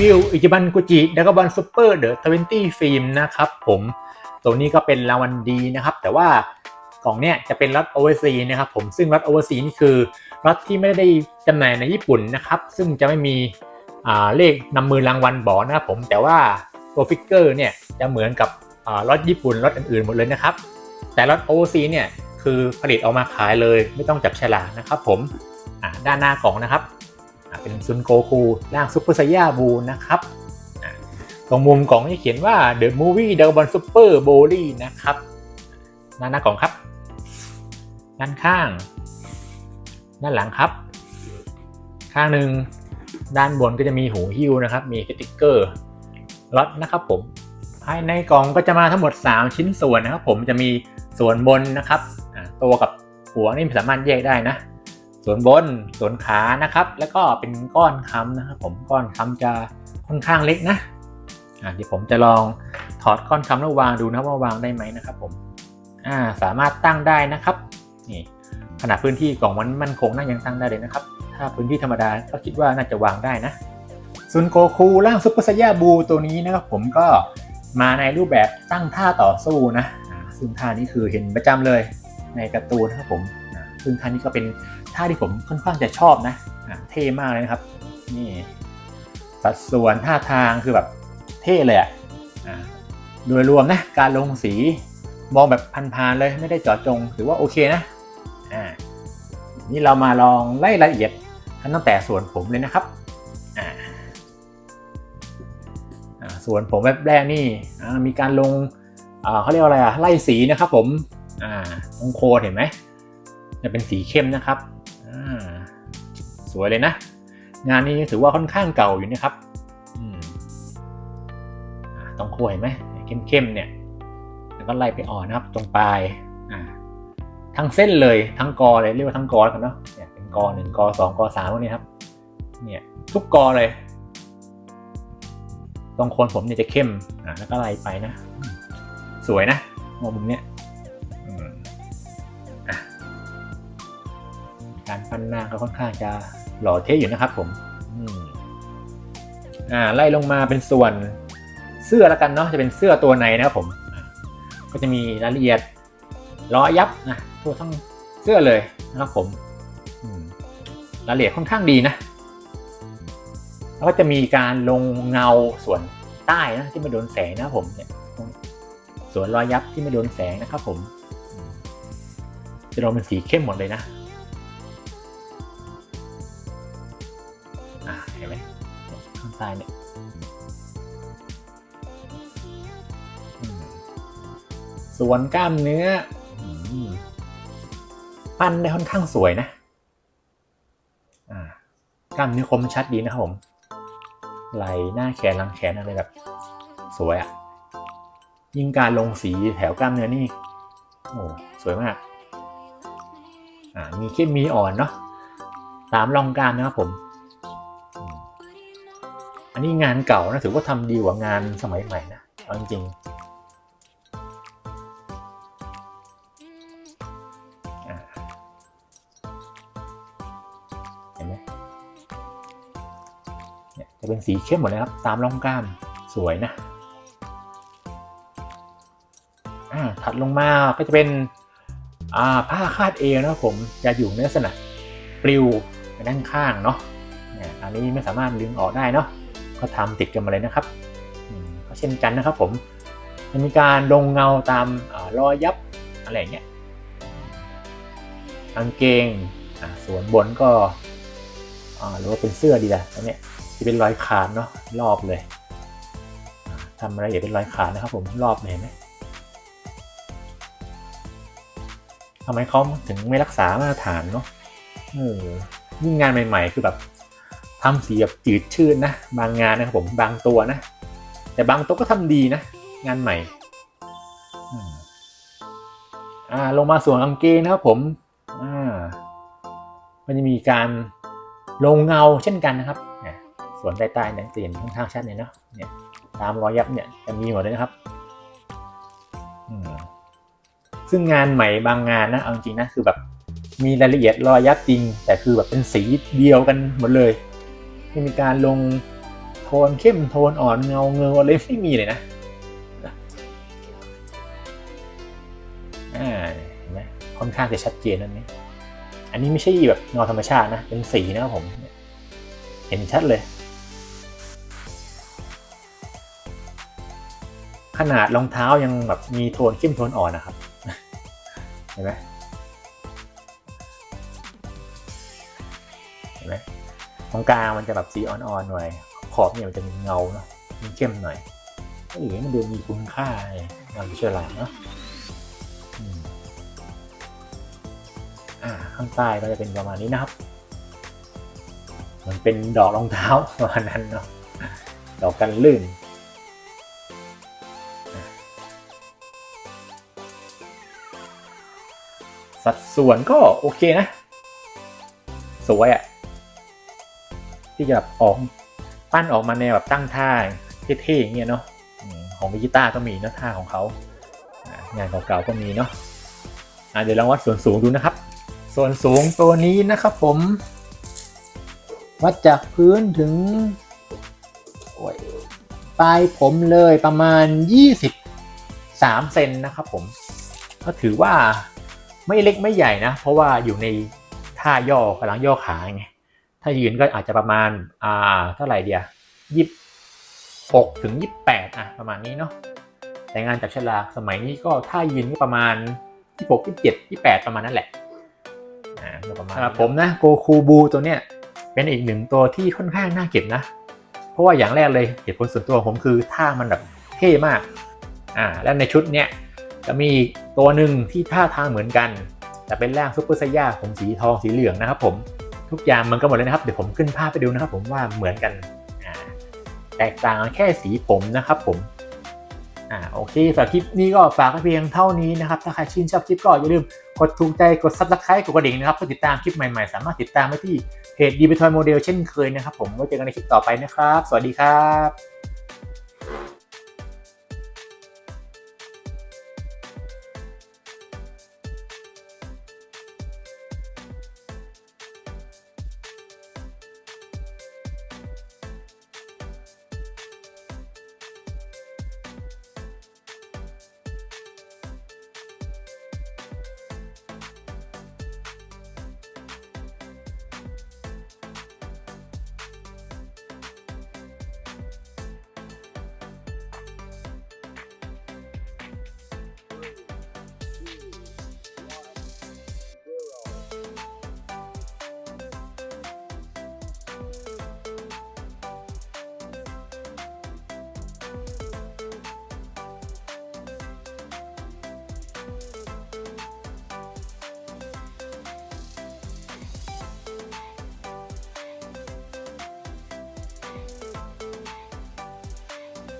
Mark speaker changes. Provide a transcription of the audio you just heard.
Speaker 1: วิวอิจิบันกุจิดักบอลซูเปอร์เดอะทเวนตี้ฟิล์มนะครับผมตัวนี้ก็เป็นรางวัลดีนะครับ แต่ว่ากล่องเนี้ยจะเป็นล็อตโอเวอร์ซีนะครับผมซึ่งล็อตโอเวอร์ซีนี่คือล็อตที่ไม่ได้จำหน่ายในญี่ปุ่นนะครับ ซึ่งจะไม่มีเลขนำมือรางวัลบอนะครับผมแต่ว่าตัวฟิกเกอร์เนี่ยจะเหมือนกับอ่าล็อตญี่ปุ่นล็อตอื่นๆหมดเลยนะครับ แต่ล็อตโอเวอร์ซีเนี่ยคือผลิตออกมาขายเลยไม่ต้องจับฉลากนะครับผมด้านหน้ากล่องนะครับ เป็นซุนโกคูร่างซุปเปอร์ไซย่าบูนะครับตรงมุมกล่องที่เขียนว่า The Movie d r a g o n Super b o l y นะครับด้านหน้ากล่องครับ ด้านข้าง ด้านหลังครับ ข้างหนึ่งด้านบนก็จะมีหูหิ้วนะครับ มีสติกเกอร์ล็อตนะครับผม ภายในกล่องก็จะมาทั้งหมด 3 ชิ้นส่วนนะครับ ผมจะมีส่วนบนนะครับตัวกับหัวนี่สามารถแยกได้นะ ส่วนบนส่วนขานะครับ แล้วก็เป็นก้อนค้ำนะครับ ผมก้อนค้ำจะค่อนข้างเล็กนะอ่าเดี๋ยวผมจะลองถอดก้อนค้ำแล้ววางดูนะว่าวางได้ไหมนะครับผมอ่าสามารถตั้งได้นะครับนี่ขนาดพื้นที่กล่องมันมันคงน่ายังตั้งได้เลยนะครับ ถ้าพื้นที่ธรรมดาก็คิดว่าน่าจะวางได้นะส่วนโกคูร่างซุปเปอร์ไซย่าบูตัวนี้นะครับผมก็มาในรูปแบบตั้งท่าต่อสู้นะ ซึ่งท่านี้คือเห็นประจำเลยในการ์ตูนนะครับผม ซึ่งท่านี้ก็เป็นท่าที่ผมค่อนข้างจะชอบนะอ่าเท่มากเลยนะครับ นี่สัดส่วนท่าทางคือแบบเท่เลยอะอ่าโดยรวมนะการลงสีมองแบบพันๆเลยไม่ได้เจาะจงถือว่าโอเคนะอ่านี่เรามาลองไล่รายละเอียดกันตั้งแต่ส่วนผมเลยนะครับอ่าส่วนผมแบบแรกนี่มีการลงเขาเรียกว่าอะไรอะไล่สีนะครับผมตรงโคนเห็นไหม จะเป็นสีเข้มนะครับสวยเลยนะ งานนี้ถือว่าค่อนข้างเก่าอยู่นะครับอืมอ่าตรงคนเห็นไหมเข้มๆเนี่ย แล้วก็ไล่ไปอ่อนนะครับ ตรงปลายทั้งเส้นเลยทั้งกอเลยเรียกว่าทั้งกอแล้วกันเนาะเนี่ยเป็นกอหนึ่งกอสองกอสามพวกนี้ครับ เนี่ยทุกกอเลยตรงโคนผมเนี่ยจะเข้มอ่าแล้วก็ไล่ไปนะ สวยนะมองมุมเนี้ย การปั้นหน้าก็ค่อนข้างจะหล่อเท่อยู่นะครับผมอ่าไล่ลงมาเป็นส่วนเสื้อแล้วกันเนาะจะเป็นเสื้อตัวในนะครับผม ก็จะมีรายละเอียดล้อยับนะทั่วทั้งเสื้อเลยนะครับผมรายละเอียดค่อนข้างดีนะแล้วก็จะมีการลงเงาส่วนใต้นะที่ไม่โดนแสงนะผมเนี่ยส่วนรอยยับที่ไม่โดนแสงนะครับผมอืมจะลงเป็นสีเข้มหมดเลยนะ เห็นไหมเนี่ยข้างใต้เนี่ยส่วนกล้ามเนื้อปั้นได้ค่อนข้างสวยนะกล้ามเนื้อคมชัดดีนะครับผม ไหล่หน้าแขนหลังแขนอะไรแบบสวยอะ่ะ ยิ่งการลงสีแถวกล้ามเนื้อนี่โอ้สวยมากอ่ามีเข้มมีอ่อนเนาะตามรองกล้ามนะครับผม อันนี้งานเก่านะถือว่าทำดีกว่างานสมัยใหม่นะเอาจริงเห็นไหมเนี่ยจะเป็นสีเข้มหมดเลยครับ ตามร่องกล้ามสวยนะอ่าถัดลงมาก็จะเป็นอ่าผ้าคาดเอวนะครับผมจะอยู่ในลักษณะปลิวไปด้านข้างเนาะเนี่ยอันนี้ไม่สามารถดึงออกได้เนาะ ก็ทำติดกันมาเลยนะครับก็เช่นกันนะครับผมจะมีการลงเงาตามรอยยับอะไรเงี้ยกางเกงส่วนบนก็หรือว่าเป็นเสื้อดีละอันเนี้ยจะเป็นรอยขาดเนาะรอบเลยอ่าทำอะไรอย่าเป็นรอยขาดนะครับผมรอบเลยเห็นไหมทำไมเขาถึงไม่รักษามาตรฐานเนาะยิ่งงานใหม่ ๆ คือแบบ ทำสีแบบจืดชืดนะ บางงานนะครับผมบางตัวนะ แต่บางตัวก็ทำดีนะ งานใหม่อ่าลงมาส่วนกางเกงนะครับผมอ่ามันจะมีการลงเงาเช่นกันนะครับส่วนใต้ๆเนี่ยจะเห็นค่อนข้างชัดเลยเนาะเนี่ยตามรอยยับเนี่ยจะมีหมดเลยนะครับซึ่งงานใหม่บางงานนะเอาจริงนะคือแบบมีรายละเอียดรอยยับจริง แต่คือแบบเป็นสีเดียวกันหมดเลย ไม่มีการลงโทนเข้มโทนอ่อนเงาเงาอะไรไม่มีเลยนะอ่าเห็นไหมค่อนข้างจะชัดเจนนั่นนี่อันนี้ไม่ใช่แบบเงาธรรมชาตินะ เป็นสีนะครับผม เห็นชัดเลย ขนาดรองเท้ายังแบบมีโทนเข้มโทนอ่อนนะครับ เห็นไหมเห็นไหม ตรงกลางมันจะแบบสีอ่อนๆหน่อย ขอบเนี่ยมันจะมีเงาเนาะมีเข้มหน่อยเออมันดูมีคุณค่าไงงานวิชาลาเนาะอ่าข้างใต้ก็จะเป็นประมาณนี้นะครับ มันเป็นดอกรองเท้าประมาณนั้นเนาะดอกกันลื่นสัดส่วนก็โอเคนะ สวยอะ ที่จะแบบออกปั้นออกมาแนวแบบตั้งท่าเท่ๆอย่างเงี้ยเนาะของวิจิต้าก็มีเนาะท่าของเขางานเก่าๆก็มีเนาะะเดี๋ยวลองวัดส่วนสูงดูนะครับ ส่วนสูงตัวนี้นะครับผม วัดจากพื้นถึงปลายผมเลยประมาณ 23เซนนะครับผม ก็ถือว่าไม่เล็กไม่ใหญ่นะ เพราะว่าอยู่ในท่าย่อกำลังย่อขาไง ถ้ายืนก็อาจจะประมาณอ่าเท่าไหร่เดียยี่หกถึงยี่แปดอะประมาณนี้เนาะแต่งานจับฉลากสมัยนี้ก็ท่ายืนก็ประมาณยี่หกยี่เจ็ดยี่แปดประมาณนั้นแหละอ่าโดยประมาณผมนะโกคูบูตัวเนี้ยเป็นอีกหนึ่งตัวที่ค่อนข้างน่าเก็บนะ เพราะว่าอย่างแรกเลยเหตุผลส่วนตัวของผมคือท่ามันแบบเท่มากอ่าแล้วในชุดเนี้ยจะมีอีกตัวหนึ่งที่ท่าทางเหมือนกัน แต่เป็นร่างซุปเปอร์ไซย่าผมสีทองสีเหลืองนะครับผม ทุกอย่างมันก็หมดเลยนะครับ เดี๋ยวผมขึ้นภาพไปดูนะครับ ผมว่าเหมือนกันแตกต่างแค่สีผมนะครับผมอ่าโอเคฝากคลิปนี้ก็ฝากเพียงเท่านี้นะครับ ถ้าใครชื่นชอบคลิปก็อย่าลืมกดถูกใจกดซับสไครต์กดกระดิ่งนะครับเพื่อติดตามคลิปใหม่ๆ สามารถติดตามได้ที่เพจดีบิทอยโมเดลเช่นเคยนะครับ ผมไว้เจอกันในคลิปต่อไปนะครับ สวัสดีครับ